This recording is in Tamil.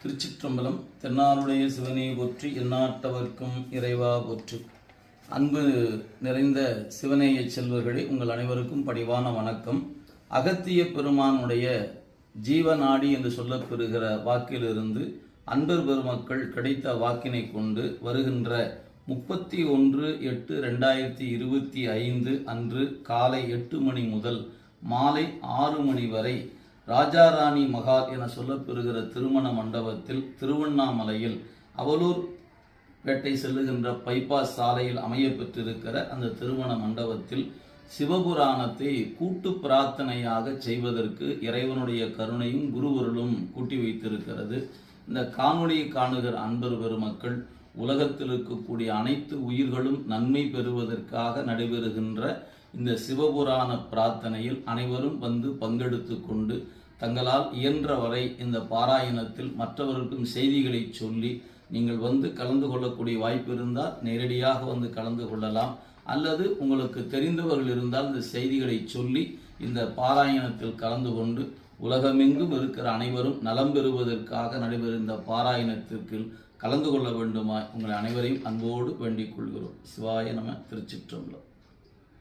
திருச்சிற்றம்பலம் தென்னாருடைய சிவனை போற்றி எந்நாட்டவர்க்கும் இறைவா போற்றி. அன்பு நிறைந்த சிவனேய செல்வர்களே உங்கள் அனைவருக்கும் பணிவான வணக்கம். அகத்திய பெருமானுடைய ஜீவநாடி என்று சொல்லப்பெறுகிற வாக்கிலிருந்து அன்பர் பெருமக்கள் கிடைத்த வாக்கினை கொண்டு வருகின்ற முப்பத்தி ஒன்று எட்டு ரெண்டாயிரத்தி இருபத்தி ஐந்து அன்று காலை எட்டு மணி முதல் மாலை ஆறு மணி வரை ராஜாராணி மகால் என சொல்லப்பெறுகிற திருமண மண்டபத்தில் திருவண்ணாமலையில் அவலூர் பேட்டை செல்லுகின்ற பைபாஸ் சாலையில் அமையப்பெற்றிருக்கிற அந்த திருமண மண்டபத்தில் சிவபுராணத்தை கூட்டு பிரார்த்தனையாக செய்வதற்கு இறைவனுடைய கருணையும் குருவருளும் கூட்டி வைத்திருக்கிறது. இந்த காணொளியை காணுகிற அன்பர் பெருமக்கள் உலகத்தில் இருக்கக்கூடிய அனைத்து உயிர்களும் நன்மை பெறுவதற்காக நடைபெறுகின்ற இந்த சிவபுராண பிரார்த்தனையில் அனைவரும் வந்து பங்கெடுத்து கொண்டு தங்களால் இயன்றவரை இந்த பாராயணத்தில் மற்றவர்களுக்கும் செய்திகளை சொல்லி நீங்கள் வந்து கலந்து கொள்ளக்கூடிய வாய்ப்பு இருந்தால் நேரடியாக வந்து கலந்து கொள்ளலாம். அல்லது உங்களுக்கு தெரிந்தவர்கள் இருந்தால் இந்த செய்திகளை சொல்லி இந்த பாராயணத்தில் கலந்து கொண்டு உலகமெங்கும் இருக்கிற அனைவரும் நலம் பெறுவதற்காக நடைபெறும் இந்த பாராயணத்திற்கு கலந்து கொள்ள வேண்டுமா உங்கள் அனைவரையும் அன்போடு வேண்டிக் கொள்கிறோம். சிவாய நம திருச்சிற்றம்பலம்.